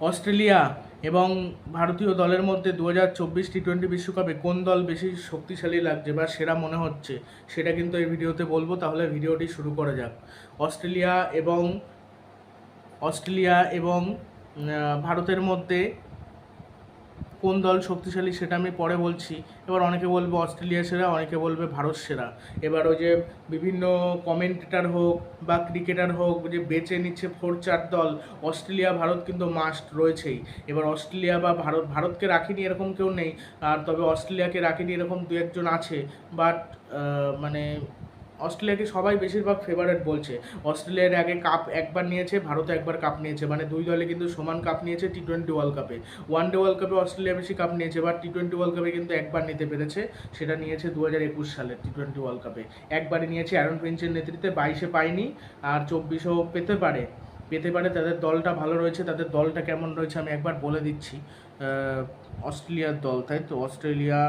Australia এবং ভারতীয় দলের মধ্যে দু হাজার চব্বিশ টি টোয়েন্টি বিশ্বকাপে কোন দল বেশি শক্তিশালী লাগছে বা সেরা মনে হচ্ছে, সেটা কিন্তু এই ভিডিওতে বলব। তাহলে ভিডিওটি শুরু করা যাক। অস্ট্রেলিয়া এবং অস্ট্রেলিয়া এবং ভারতের মধ্যে কোন দল শক্তিশালী সেটা আমি পরে বলছি। এবার অনেকে বলবে অস্ট্রেলিয়া সেরা, অনেকে বলবে ভারত সেরা। এবার ওই যে বিভিন্ন কমেন্টেটার হোক বা ক্রিকেটার হোক যে বেছে নিচ্ছে ফোর চার দল, অস্ট্রেলিয়া, ভারত কিন্তু মাস্ট রয়েছেই। এবার অস্ট্রেলিয়া বা ভারত, ভারতকে রাখিনি এরকম কেউ নেই। আর তবে অস্ট্রেলিয়াকে রাখিনি এরকম দু একজন আছে বাট মানে অস্ট্রেলিয়াকে সবাই বেশিরভাগ ফেভারিট বলছে। অস্ট্রেলিয়ার আগে কাপ একবার নিয়েছে ভারত একবার কাপ নিয়েছে। মানে দুই দলে কিন্তু সমান কাপ নিয়েছে টি টোয়েন্টি ওয়ার্ল্ড কাপে ওয়ান ডে ওয়ার্ল্ড কাপে অস্ট্রেলিয়া বেশি কাপ নিয়েছে বাট টি টোয়েন্টি ওয়ার্ল্ড কাপে কিন্তু একবার নিতে পেরেছে। সেটা নিয়েছে দু হাজার একুশ সালে টি টোয়েন্টি ওয়ার্ল্ড কাপে একবারই নিয়েছে অ্যারন ফিঞ্চের নেতৃত্বে, বাইশে পায়নি আর চব্বিশেও পেতে পারে। পেতে পারে, তাদের দলটা ভালো রয়েছে, তাদের দলটা কেমন রয়েছে আমি একবার বলে দিচ্ছি। অস্ট্রেলিয়ার দল, তাই তো? অস্ট্রেলিয়া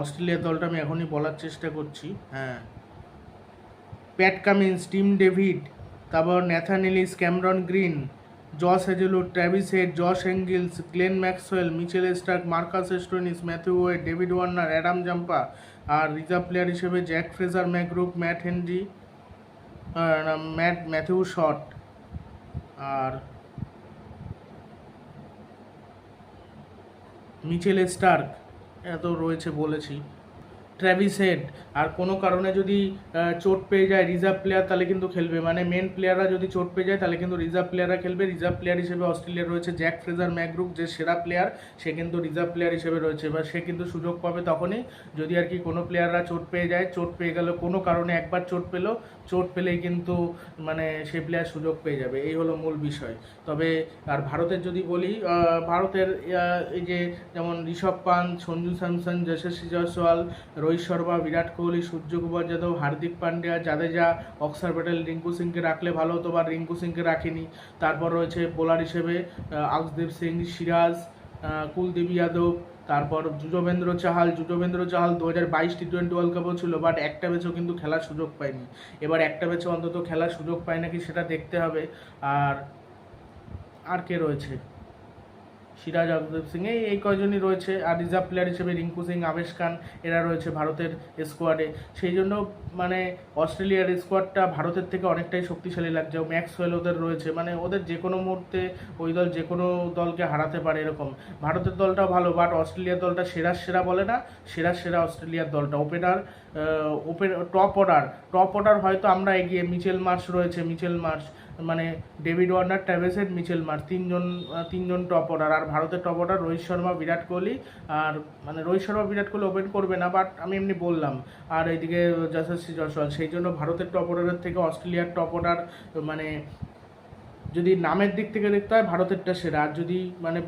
অস্ট্রেলিয়ার দলটা আমি এখনই বলার চেষ্টা করছি হ্যাঁ। প্যাট কামিন্স, টিম ডেভিড, তারপর Nathan Ellis Cameron Green, Josh Hazlewood Travis Head, Josh Inglis Glenn Maxwell, Mitchell Starc, Marcus Stoinis Matthew Wade David Warner, Adam Zampa আর রিজার্ভ প্লেয়ার হিসেবে Jake Fraser McGurk Matt Henry Matt, Matthew Short আর Mitchell Starc. এত রয়েছে বলেছি। Travis head আর কোনো কারণে যদি চোট পেয়ে যায় রিজার্ভ প্লেয়ার তাহলে কিন্তু খেলবে। মানে মেন প্লেয়াররা যদি চোট পেয়ে যায়, তাহলে কিন্তু রিজার্ভ প্লেয়াররা খেলবে। রিজার্ভ প্লেয়ার হিসেবে অস্ট্রেলিয়ার রয়েছে জ্যাক ফ্রেজার ম্যাকগ্রুপ যে সেরা প্লেয়ার সে কিন্তু রিজার্ভ প্লেয়ার হিসেবে রয়েছে। এবার সে কিন্তু সুযোগ পাবে তখনই যদি আর কি কোনো প্লেয়াররা চোট পেয়ে যায়। চোট পেয়ে গেল কোনো কারণে একবার চোট পেল, চোট পেলেই কিন্তু মানে সে প্লেয়ার সুযোগ পেয়ে যাবে। এই হলো মূল বিষয়। তবে, আর ভারতের যদি বলি ভারতের এই যে যেমন ঋষভ পান্ত, সঞ্জু স্যামসন, যশস্বী জয়সওয়াল, রোহিত শর্মা, বিরাট কোহলি, সূর্য সূর্যকুমার যাদব হার্দিক পান্ডিয়া, জাদেজা অক্সার প্যাটেল রিঙ্কু সিংকে রাখলে ভালো হতো বা রিঙ্কু সিংকে রাখিনি। তারপর রয়েছে বোলার হিসেবে আকসদীপ সিং, সিরাজ কুলদীপ যাদব, তারপর যুজবেন্দ্র চাহাল। যুজবেন্দ্র চাহাল দু হাজার বাইশ টি টোয়েন্টি ওয়ার্ল্ড কাপও ছিল বাট একটা ম্যাচও কিন্তু খেলার সুযোগ পায়নি। এবার একটা ম্যাচে অন্তত খেলার সুযোগ পায় নাকি সেটা দেখতে হবে। আর আর কে রয়েছে? সিরাজ আকবর সিং, এই এই কয়জনই রয়েছে, আর রিজার্ভ প্লেয়ার হিসেবে রিঙ্কু সিং, আবেশ খান, এরা রয়েছে ভারতের স্কোয়াডে সেই জন্য মানে অস্ট্রেলিয়ার স্কোয়াডটা ভারতের থেকে অনেকটাই শক্তিশালী লাগছে। ম্যাক্স ম্যাক্সওয়েল ওদের রয়েছে মানে ওদের যে কোনো মুহূর্তে ওই দল যে কোনো দলকে হারাতে পারে এরকম। ভারতের দলটাও ভালো বাট অস্ট্রেলিয়ার দলটা সেরা সেরা বলে না, সেরা সেরা অস্ট্রেলিয়ার দলটা। Opener open top order top order হয়তো আমরা এগিয়ে মিচেল মার্চ রয়েছে মিচেল মার্চ মানে David Warner Travis Head Mitchell Marsh তিনজন তিনজন টপ অর্ডার আর ভারতের টপ অর্ডার রোহিত শর্মা, বিরাট কোহলি। আর মানে রোহিত শর্মা, বিরাট কোহলি ওপেন করবে না বাট আমি এমনি বললাম। আর এইদিকে যশস্বী জয়সওয়াল, সেই জন্য ভারতের টপ অর্ডারের থেকে অস্ট্রেলিয়ার টপ অর্ডার মানে যদি নামের দিক থেকে দেখতে হয়, ভারতেরটা সেরা। আর যদি মানে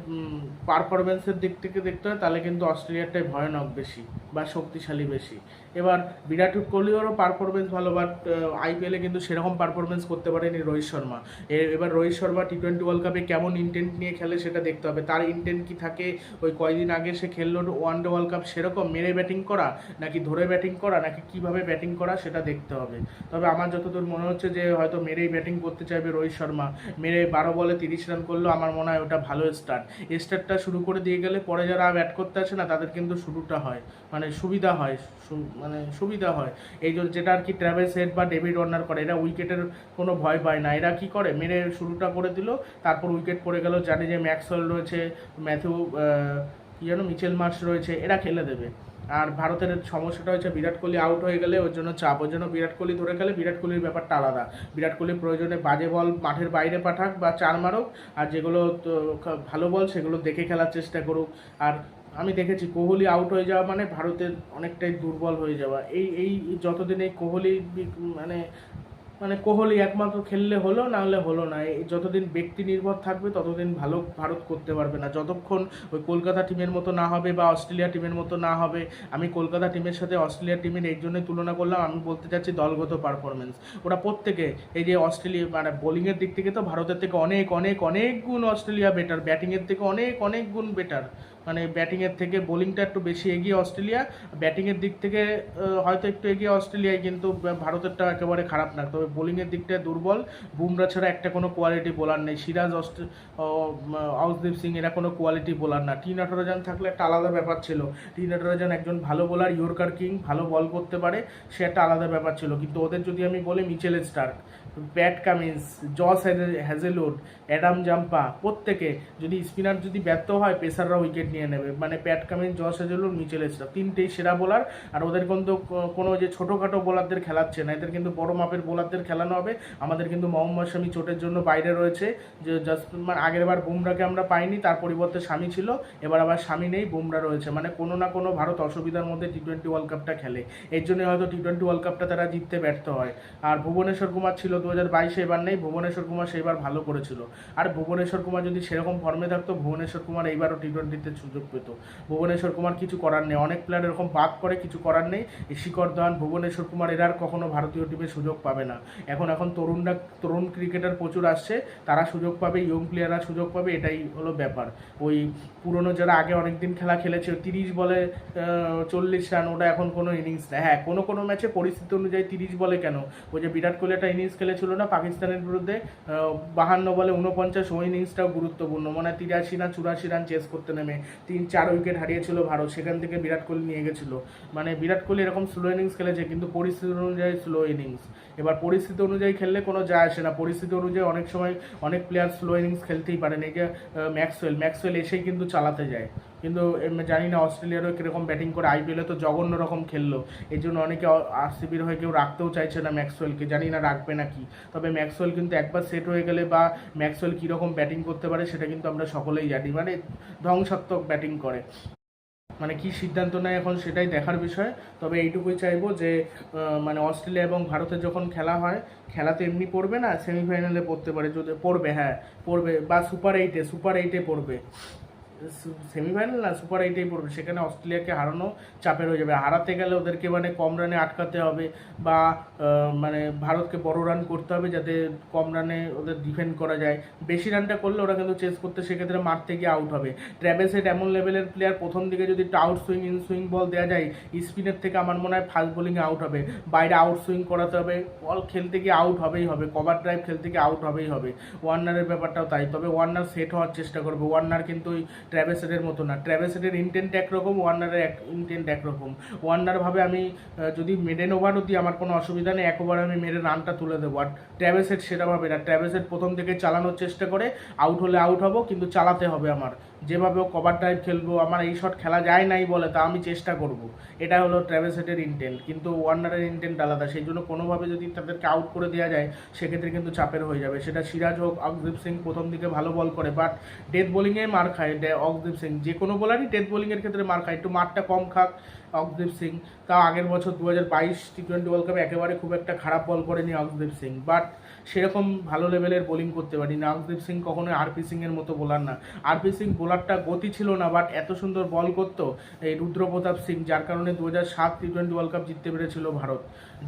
পারফরমেন্সের দিক থেকে দেখতে হয়, তাহলে কিন্তু অস্ট্রেলিয়ারটাই ভয়ানক বেশি বা শক্তিশালী বেশি। এবার বিরাট কোহলিরও পারফরমেন্স ভালো বাট আইপিএলে কিন্তু সেরকম পারফরমেন্স করতে পারেনি রোহিত শর্মা। এবার Rohit Sharma T twenty world কাপে কেমন ইন্টেন্ট নিয়ে খেলে সেটা দেখতে হবে। তার ইন্টেন্ট কি থাকে? ওই কয়দিন আগে সে খেললো ওয়ান ডে ওয়ার্ল্ড কাপ সেরকম মেরে ব্যাটিং করা, নাকি ধরে ব্যাটিং করা, নাকি কীভাবে ব্যাটিং করা, সেটা দেখতে হবে। তবে আমার যতদূর মনে হচ্ছে যে হয়তো মেরেই ব্যাটিং করতে চাইবে রোহিত শর্মা। মেরে বারো বলে তিরিশ রান করল, আমার মনে হয় ওটা ভালো স্টার্ট স্টার্টটা শুরু করে দিয়ে গেলে পরে যারা ব্যাট করতে আসে না, তাদের কিন্তু শুরুটা হয়। মানে সুবিধা হয় মানে সুবিধা হয়। এই জন্য যেটা আর কি ট্রাভেলস সেট বা ডেভিড ওয়ার্নার করে, এরা উইকেটের কোনো ভয় পায় না। এরা কি করে? মেরে শুরুটা করে দিল, তারপর উইকেট পড়ে গেল, জানে যে ম্যাক্সওয়েল রয়েছে, ম্যাথিউ কী যেন, মিচেল মার্চ রয়েছে, এরা খেলে দেবে। আর ভারতের সমস্যাটা হচ্ছে বিরাট কোহলি আউট হয়ে গেলে ওর জন্য চাপ, ওর জন্য বিরাট কোহলি ধরে গেলে বিরাট কোহলির ব্যাপারটা আলাদা। বিরাট কোহলি প্রয়োজনে বাজে বল মাঠের বাইরে পাঠাক বা চার মারুক, আর যেগুলো ভালো বল সেগুলো দেখে খেলার চেষ্টা করুক। আর আমি দেখেছি কোহলি আউট হয়ে যাওয়া মানে ভারতের অনেকটাই দুর্বল হয়ে যাওয়া। এই এই যতদিন এই কোহলি মানে মানে কোহলি একমাত্র খেললে হলো, না হলে হলো না। এই যতদিন ব্যক্তি নির্ভর থাকবে, ততদিন ভালো ভারত করতে পারবে না। যতক্ষণ ওই কলকাতা টিমের মতো না হবে বা অস্ট্রেলিয়া টিমের মতো না হবে, আমি কলকাতা টিমের সাথে অস্ট্রেলিয়া টিমের এই জন্যই তুলনা করলাম, আমি বলতে চাচ্ছি দলগত পারফরমেন্স ওরা প্রত্যেকে এই যে অস্ট্রেলিয়া মানে বোলিংয়ের দিক থেকে তো ভারতের থেকে অনেক অনেক অনেক গুণ অস্ট্রেলিয়া বেটার ব্যাটিংয়ের থেকে অনেক অনেক গুণ বেটার মানে ব্যাটিংয়ের থেকে বোলিংটা একটু বেশি এগিয়ে অস্ট্রেলিয়া। ব্যাটিংয়ের দিক থেকে হয়তো একটু এগিয়ে অস্ট্রেলিয়ায়, কিন্তু ভারতেরটা একেবারে খারাপ না। তবে বোলিংয়ের দিকটা দুর্বল। বুমরা ছাড়া একটা কোনো কোয়ালিটি বোলার নেই। সিরাজ অস্ট্রে অসদীপ সিং এরা কোনো কোয়ালিটি বোলার না। টি নটরাজান থাকলে একটা আলাদা ব্যাপার ছিল। টি নটরাজান একজন ভালো বোলার ইয়র্কার কিং, ভালো বল করতে পারে, সে একটা আলাদা ব্যাপার ছিল। কিন্তু ওদের যদি আমি বলি Mitchell Starc Pat Cummins, Josh Hazlewood, Adam Zampa, প্রত্যেকে যদি স্পিনার যদি ব্যর্থ হয়, পেসাররা উইকেট নিয়ে নেবে। মানে Pat Cummins, Josh Hazlewood, Mitchell Starc তিনটেই সেরা বোলার। আর ওদের কিন্তু কোনো যে ছোটোখাটো বোলারদের খেলাচ্ছে না। এদের কিন্তু বড় মাপের বোলারদের খেলানো হবে। আমাদের কিন্তু মোহাম্মদ শামি চোটের জন্য বাইরে রয়েছে। যে জাস্ট মানে আগের বার বুমরাকে আমরা পাইনি, তার পরিবর্তে স্বামী ছিল। এবার আবার স্বামী নেই, বুমরা রয়েছে। মানে কোনো না কোনো ভারত অসুবিধার মধ্যে টি টোয়েন্টি ওয়ার্ল্ড কাপটা খেলে। এর জন্য হয়তো টি টোয়েন্টি ওয়ার্ল্ড কাপটা তারা জিততে ব্যর্থ হয়। আর ভুবনেশ্বর কুমার ছিল দু হাজার বাইশে এবার নেই, ভুবনেশ্বর কুমার সেইবার ভালো করেছিল। আর ভুবনেশ্বর কুমার যদি সেরকম ফর্মে থাকতো, ভুবনেশ্বর কুমার এইবারও টি টোয়েন্টিতে সুযোগ পেত। ভুবনেশ্বর কুমার কিছু করার নেই, অনেক প্লেয়ার এরকম বাদ করে কিছু করার নেই। শিখর ধাওয়ান, ভুবনেশ্বর কুমার এরা আর কখনো ভারতীয় টিমে সুযোগ পাবে না। এখন এখন তরুণরা, তরুণ ক্রিকেটার প্রচুর আসছে, তারা সুযোগ পাবে ইয়ং প্লেয়াররা সুযোগ পাবে, এটাই হলো ব্যাপার। ওই পুরনো যারা আগে অনেক দিন খেলা খেলেছে, তিরিশ বলে চল্লিশ রান, ওটা এখন কোনো ইনিংস না হ্যাঁ কোনো কোনো ম্যাচে পরিস্থিতি অনুযায়ী তিরিশ বলে কেন? ওই যে বিরাট কোহলি একটা ইনিংস খেলেছিল না, পাকিস্তানের বিরুদ্ধে বাহান্ন বলে উনপঞ্চাশ ওই ইনিংসটাও গুরুত্বপূর্ণ। মানে তিরাশি না চুরাশি রান চেস করতে নেমে তিন চার উইকেট হারিয়েছিল ভারত, সেখান থেকে বিরাট কোহলি নিয়ে গেছিল। মানে বিরাট কোহলি এরকম স্লো ইনিংস খেলেছে, কিন্তু পরিস্থিতি অনুযায়ী স্লো ইনিংস এবার পরিস্থিতি অনুযায়ী খেললে কোনো যায় আসে না। পরিস্থিতি অনুযায়ী অনেক সময় অনেক প্লেয়ার স্লো ইনিংস খেলতেই পারেন এই যে ম্যাক্সওয়েল ম্যাক্সওয়েল এসেই কিন্তু চালাতে যায়। কিন্তু জানি না অস্ট্রেলিয়ারও কীরকম ব্যাটিং করে। আইপিএলে তো জঘন্য রকম খেললো। এই জন্য অনেকে আরসিবির হয়ে কেউ রাখতেও চাইছে না ম্যাক্সওয়েলকে জানি না রাখবে নাকি তবে ম্যাক্সওয়েল কিন্তু একবার সেট হয়ে গেলে বা ম্যাক্সওয়েল কীরকম ব্যাটিং করতে পারে, সেটা কিন্তু আমরা সকলেই জানি। মানে ধ্বংসাত্মক ব্যাটিং করে। মানে কি সিদ্ধান্ত নেয় এখন সেটাই দেখার বিষয়। তবে এইটুকুই চাইব যে মানে অস্ট্রেলিয়া এবং ভারতের যখন খেলা হয়, খেলা তো এমনি পড়বে না, সেমিফাইনালে পড়তে পারে, যদি পড়বে হ্যাঁ পড়বে, বা সুপার এইটে সুপার এইটে পড়বে। সেমিফাইনাল না সুপার এইটেই পড়বে। সেখানে অস্ট্রেলিয়াকে হারানো চাপের হয়ে যাবে। হারাতে গেলে ওদেরকে মানে কম রানে আটকাতে হবে বা মানে ভারতকে বড় রান করতে হবে যাতে কম রানে ওদের ডিফেন্ড করা যায়। বেশি রানটা করলে ওরা কিন্তু চেস করতে সেক্ষেত্রে মারতে গিয়ে আউট হবে। ট্র্যাভেস হেড এমন লেভেলের প্লেয়ার প্রথম দিকে যদি out swing in swing ball দেওয়া যায় স্পিনের থেকে আমার মনে হয় ফাস্ট বোলিংয়ে আউট হবে। বাইরে আউট সুইং করাতে হবে। বল খেলতে গিয়ে আউট হবেই হবে। কভার ড্রাইভ খেলতে গিয়ে আউট হবেই হবে। ওয়ার্নারের ব্যাপারটাও তাই। তবে ওয়ার্নার সেট হওয়ার চেষ্টা করবে। ওয়ার্নার কিন্তু ওই ট্র্যাভেসেটের মতো না। ট্র্যাভেসেটের ইন্টেন্ট একরকম ওয়ার্নারের এক ইন্টেন্ট একরকম। ওয়ার্নার ভাবে আমি যদি মেডেন ওভারও দিই, আমার কোনো অসুবিধা নেই। একবার আমি মেরে রানটা তুলে দেবো। আর ট্র্যাভেসেট সেটা ভাবে না। ট্র্যাভেসেট প্রথম থেকে চালানোর চেষ্টা করে। আউট হলে আউট হব, কিন্তু চালাতে হবে আমার। যেভাবে কভার ড্রাইভ খেলব, আমার এই শট খেলা যায় নাই বলে, তা আমি চেষ্টা করব। এটা হলো ট্র্যাভেসেটের ইন্টেন্ট কিন্তু ওয়ার্নারের ইন্টেন্ট আলাদা, সেই জন্য কোনোভাবে যদি তাদেরকে আউট করে দেওয়া যায়, সেক্ষেত্রে কিন্তু চাপের হয়ে যাবে। সেটা সিরাজ হোক অকদীপ সিং প্রথম দিকে ভালো বল করে বাট ডেথ বোলিংয়ে মার খায় অকদীপ সিং। যে কোনো বোলারই ডেথ বোলিংয়ের ক্ষেত্রে মার খায়, একটু মারটা কম খাক অকদীপ সিং। তাও আগের বছর দু হাজার বাইশ টি টোয়েন্টি ওয়ার্ল্ড কাপে একেবারে খুব একটা খারাপ বল করেনি অকদীপ সিং বাট সেরকম ভালো লেভেলের বোলিং করতে পারি না অকদীপ সিং কখনোই আরপি সিংয়ের মতো বোলার না। আরপি সিং বোলারটা গতি ছিল না বাট এত সুন্দর বল করত এই রুদ্রপ্রতাপ সিং, যার কারণে দু হাজার সাত টি টোয়েন্টি ওয়ার্ল্ড কাপ জিততে পেরেছিল ভারত।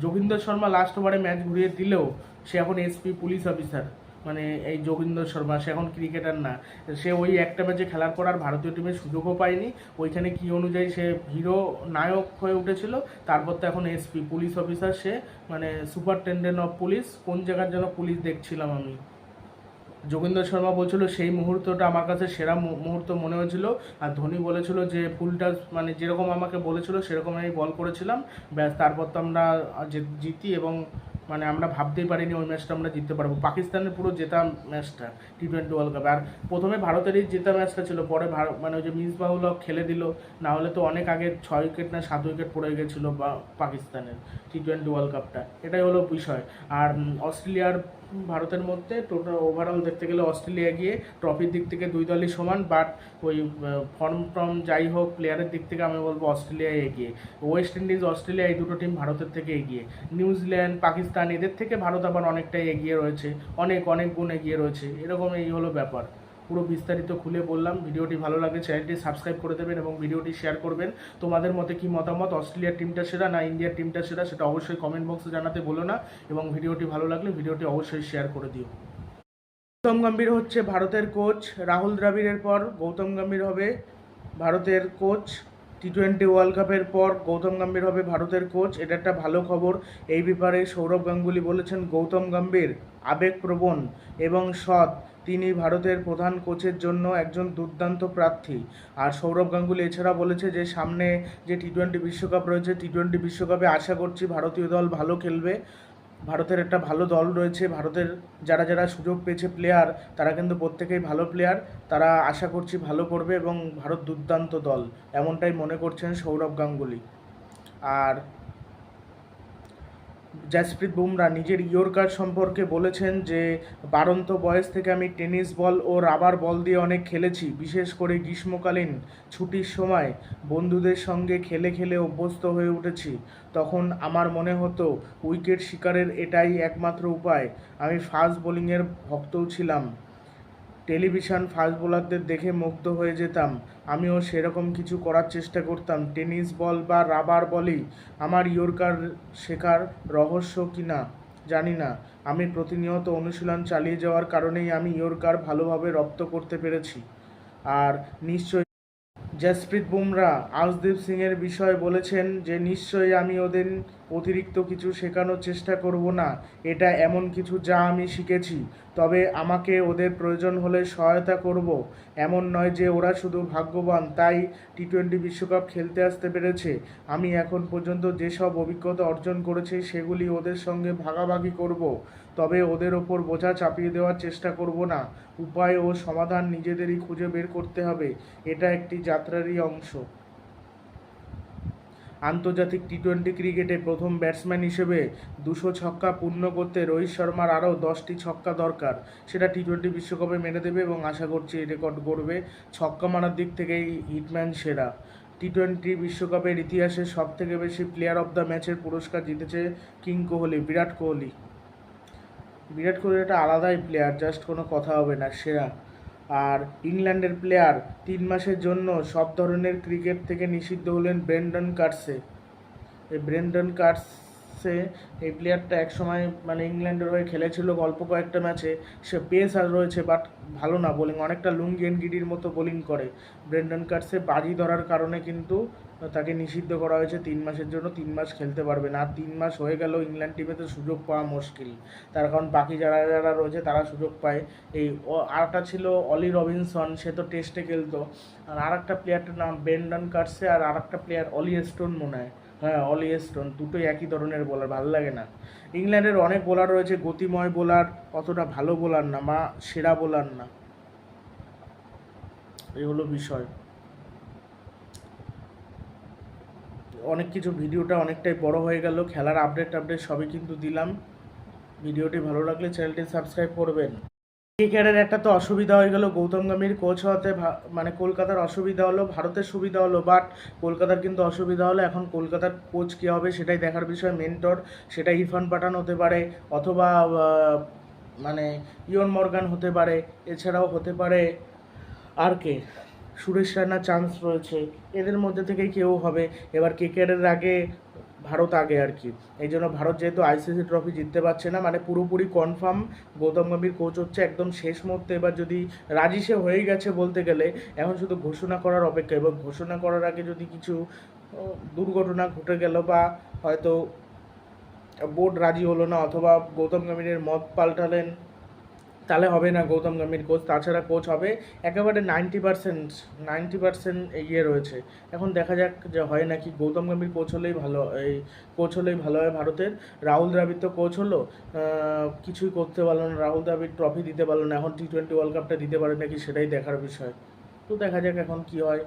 যোগিন্দর শর্মা লাস্ট ওভারে ম্যাচ ঘুরিয়ে দিলেও সে এখন এসপি পুলিশ অফিসার মানে এই যোগিন্দর শর্মা, সে এখন ক্রিকেটার না। সে ওই একটা ম্যাচে খেলার পর আর ভারতীয় টিমের সুযোগও পায়নি। ওইখানে কি অনুযায়ী সে হিরো নায়ক হয়ে উঠেছিল, তারপর তো এখন এসপি পুলিশ অফিসার সে মানে সুপারটেন্ডেন্ট অফ পুলিশ কোন জায়গার যেন পুলিশ দেখছিলাম আমি। যোগেন্দ্র শর্মা বলছিল, সেই মুহূর্তটা আমার কাছে সেরা মুহূর্ত মনে হয়েছিল। আর ধোনি বলেছিল যে, ফুলটা মানে যেরকম আমাকে বলেছিল, সেরকম আমি বল করেছিলাম। ব্যাস, তারপর তো আমরা জিতি এবং মানে আমরা ভাবতেই পারিনি ওই ম্যাচটা আমরা জিততে পারব। পাকিস্তানের পুরো জেতা ম্যাচটা টি টোয়েন্টি ওয়ার্ল্ড কাপে আর প্রথমে ভারতেরই জেতা ম্যাচটা ছিল, পরে ভারত মানে ওই যে মিস বাহুল খেলে দিল না হলে তো অনেক আগে ছয় উইকেট না সাত উইকেট পড়ে গেছিল বা পাকিস্তানের টি টোয়েন্টি ওয়ার্ল্ড কাপটা এটাই হলো বিষয়। আর অস্ট্রেলিয়ার ভারতের মধ্যে টোটাল ওভারঅল দেখতে গেলে অস্ট্রেলিয়া গিয়ে ট্রফির দিক থেকে দুই দলই সমান বাট ওই ফর্ম টর্ম যাই হোক প্লেয়ারের দিক থেকে আমি বলব অস্ট্রেলিয়ায় এগিয়ে। ওয়েস্ট ইন্ডিজ অস্ট্রেলিয়া এই দুটো টিম ভারতের থেকে এগিয়ে। নিউজিল্যান্ড পাকিস্তান এদের থেকে ভারত আবার অনেকটাই এগিয়ে রয়েছে, অনেক অনেক গুণ এগিয়ে রয়েছে। এরকম এই হলো ব্যাপার। পুরো বিস্তারিত খুলে বললাম। ভিডিওটি ভালো লাগে চ্যানেলটি সাবস্ক্রাইব করে দেবেন এবং ভিডিওটি শেয়ার করবেন। তোমাদের মতে কি মতামত? অস্ট্রেলিয়ার টিমটা সেরা না ইন্ডিয়ার টিমটা সেরা? সেটা অবশ্যই কমেন্ট বক্সে জানাতে বলো না এবং ভিডিওটি ভালো লাগলে ভিডিওটি অবশ্যই শেয়ার করে দিও। গৌতম গম্ভীর হচ্ছে ভারতের কোচ রাহুল দ্রাবিড়ের পর গৌতম গম্ভীর হবে ভারতের কোচ টি টোয়েন্টি ওয়ার্ল্ড কাপের পর গৌতম গম্ভীর হবে ভারতের কোচ এটা একটা ভালো খবর। এই ব্যাপারে সৌরভ গাঙ্গুলি বলেছেন, গৌতম গম্ভীর আবেগপ্রবণ এবং সৎ। তিনি ভারতের প্রধান কোচের জন্য একজন দুর্দান্ত প্রার্থী। আর সৌরভ গাঙ্গুলি এছাড়া বলেছে যে, সামনে যে টি টোয়েন্টি বিশ্বকাপ রয়েছে টি টোয়েন্টি বিশ্বকাপে আশা করছি ভারতীয় দল ভালো খেলবে। ভারতের একটা ভালো দল রয়েছে। ভারতের যারা যারা সুযোগ পেয়েছে প্লেয়ার তারা কিন্তু প্রত্যেকেই ভালো প্লেয়ার তারা আশা করছি ভালো করবে এবং ভারত দুর্দান্ত দল, এমনটাই মনে করছেন সৌরভ গাঙ্গুলি। আর জাসপ্রীত বুমরা নিজের ইয়র্কার সম্পর্কে বলেছেন যে বারন্ত বয়স থেকে আমি টেনিস বল ও রাবার বল দিয়ে অনেক খেলেছি, বিশেষ করে গ্রীষ্মকালীন ছুটির সময়। বন্ধুদের সঙ্গে খেলে খেলে অভ্যস্ত হয়ে উঠেছি। তখন আমার মনে হতো, উইকেট শিকারের এটাই একমাত্র উপায়। আমি ফাস্ট বোলিংয়ের ভক্তও ছিলাম। টেলিভিশন ফাস্ট বোলারদের দেখে মুগ্ধ হয়ে যেতাম। আমিও সেরকম কিছু করার চেষ্টা করতাম। টেনিস বল বা রাবার বলই আমার ইয়র্কার শেখার রহস্য কিনা জানি না। আমি প্রতিনিয়ত অনুশীলন চালিয়ে যাওয়ার কারণেই আমি ইয়র্কার ভালোভাবে রপ্ত করতে পেরেছি। আর নিশ্চয়ই জসপ্রীত বুমরা আশদীপ সিংয়ের বিষয়ে বলেছেন যে, নিশ্চয়ই আমি ওদের অতিরিক্ত কিছু শেখানোর চেষ্টা করব না। এটা এমন কিছু যা আমি শিখেছি। তবে আমাকে ওদের প্রয়োজন হলে সহায়তা করব। এমন নয় যে ওরা শুধু ভাগ্যবান, তাই টি টোয়েন্টি বিশ্বকাপ খেলতে আসতে পেরেছে। আমি এখন পর্যন্ত যেসব অভিজ্ঞতা অর্জন করেছি, সেগুলি ওদের সঙ্গে ভাগাভাগি করব। তবে ওদের ওপর বোঝা চাপিয়ে দেওয়ার চেষ্টা করব না। উপায় ও সমাধান নিজেদেরই খুঁজে বের করতে হবে। এটা একটি যাত্রারই অংশ। আন্তর্জাতিক টি টোয়েন্টি ক্রিকেটে প্রথম ব্যাটসম্যান হিসেবে দুশো ছক্কা পূর্ণ করতে রোহিত শর্মার আরও দশটি ছক্কা দরকার। সেটা টি টোয়েন্টি বিশ্বকাপে মেনে দেবে এবং আশা করছি রেকর্ড গড়বে ছক্কা মারার দিক থেকেই হিটম্যান সেরা। টি টোয়েন্টি বিশ্বকাপের ইতিহাসে সব থেকে বেশি প্লেয়ার অফ দ্য ম্যাচের পুরস্কার জিতেছে কিং কোহলি, বিরাট কোহলি। বিরাট কোহলি একটা আলাদাই প্লেয়ার, জাস্ট কোনো কথা হবে না, সেরা। আর ইংল্যান্ডের প্লেয়ার তিন মাসের জন্য সব ধরনের ক্রিকেট থেকে নিষিদ্ধ হলেন ব্রেন্ডন কার্সে। এই ব্রেন্ডন কার্সে এই প্লেয়ারটা একসময় মানে ইংল্যান্ডের হয়ে খেলেছিল গল্প কয়েকটা ম্যাচে। সে পেস আর রয়েছে, বাট ভালো না, বোলিং অনেকটা লুঙ্গি এনগিডির মতো বোলিং করে। ব্রেন্ডন কার্সে বাজি ধরার কারণে কিন্তু তাকে নিষিদ্ধ করা হয়েছে তিন মাসের জন্য, তিন মাস খেলতে পারবে না। তিন মাস হয়ে গেল ইংল্যান্ড টিমে তো সুযোগ পাওয়া মুশকিল। তার কারণ বাকি যারা যারা রয়েছে তারা সুযোগ পায়। এই আরেকটা ছিল অলি রবিনসন, সে তো টেস্টে খেলতো। আর আরেকটা প্লেয়ারটার নাম ব্রেন্ডন কার্সে আর আরেকটা প্লেয়ার অলি স্টোন মনে হয়। হ্যাঁ অলি স্টোন, দুটোই একই ধরনের বোলার ভালো লাগে না। ইংল্যান্ডের অনেক বোলার রয়েছে, গতিময় বোলার অতটা ভালো বোলার না, বা সেরা বোলার না। এই হলো বিষয়। অনেক কিছু ভিডিওটা অনেকটাই বড় হয়ে গেল। খেলার আপডেট আপডেট সবই কিন্তু দিলাম। ভিডিওটি ভালো লাগলে চ্যানেলটি সাবস্ক্রাইব করবেন। কেকেআরের একটা তো অসুবিধা হয়ে গেল। গৌতম গম্ভীর কোচ ভা- মানে কলকাতার অসুবিধা হলো, ভারতের সুবিধা হলো বাট কলকাতার কিন্তু অসুবিধা হলো, এখন কলকাতার কোচ কী হবে সেটাই দেখার বিষয়। মেন্টর সেটা ইরফান পাঠান হতে পারে, অথবা মানে ইয়ন মর্গান হতে পারে, এছাড়াও হতে পারে আর কে? সুরেশ রায়নার চান্স রয়েছে। এদের মধ্যে থেকেই কেউ হবে। এবার কেকেআরের আগে ভারত আগে আর কি। এই জন্য ভারত যেহেতু আইসিসি ট্রফি জিততে পারছে না মানে পুরোপুরি কনফার্ম গৌতম গম্ভীর কোচ হচ্ছে একদম শেষ মুহূর্তে। এবার যদি রাজি সে হয়ে গেছে বলতে গেলে, এখন শুধু ঘোষণা করার অপেক্ষা। এবং ঘোষণা করার আগে যদি কিছু দুর্ঘটনা ঘটে গেল বা হয়তো বোর্ড রাজি হলো না, অথবা গৌতম গম্ভীরের মত পাল্টালেন তাহলে হবে না গৌতম গম্ভীর কোচ তাছাড়া কোচ হবে একেবারে নাইনটি পার্সেন্ট নাইনটি পার্সেন্ট এগিয়ে রয়েছে। এখন দেখা যাক যে হয় নাকি গৌতম গম্ভীর কোচ হলেই ভালো, এই কোচ হলেই ভালো হয় ভারতের। রাহুল দ্রাবিড় তো কোচ হলো কিছুই করতে পারল না, রাহুল দ্রাবিড় ট্রফি দিতে পারল না, এখন টি টোয়েন্টি ওয়ার্ল্ড কাপটা দিতে পারে নাকি সেটাই দেখার বিষয়। তো দেখা যাক এখন কি হয়।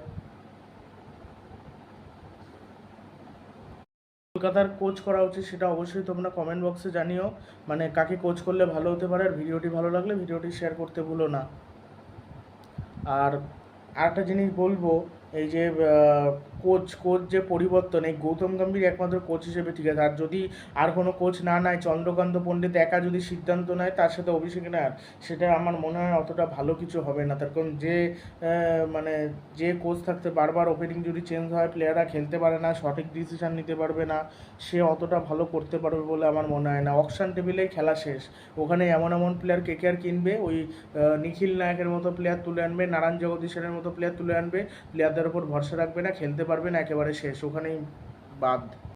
কলকাতার কোচ করা উচিত, সেটা অবশ্যই তোমরা কমেন্ট বক্সে জানিও। মানে কাকে কোচ করলে ভালো হতে পারে, আর ভিডিওটি ভালো লাগলে ভিডিওটি শেয়ার করতে ভুলো না। আর আরেকটা জিনিস বলব এই যে কোচ কোচ যে পরিবর্তন, এই গৌতম গম্ভীর একমাত্র কোচ হিসেবে ঠিক আছে। আর যদি আর কোনো কোচ না নেয়, চন্দ্রকান্ত পণ্ডিত একা যদি সিদ্ধান্ত নেয়, তার সাথে অভিষেক নেয় সেটা আমার মনে হয় অতটা ভালো কিছু হবে না। তার কারণ যে মানে যে কোচ থাকতে বারবার ওপেনিং যদি চেঞ্জ হয় প্লেয়াররা খেলতে পারে না, সঠিক ডিসিশান নিতে পারবে না, সে অতটা ভালো করতে পারবে বলে আমার মনে হয় না। অকশান টেবিলেই খেলা শেষ। ওখানে এমন এমন প্লেয়ার কে কে আর কিনবে? ওই নিখিল নায়কের মতো প্লেয়ার তুলে আনবে, নারায়ণ জগদীশের মতো প্লেয়ার তুলে আনবে প্লেয়ারদের প্লেয়ারদের উপর ভরসা রাখবে না খেলতে পারবে না একেবারে শেষ। ওখানেই বাদ।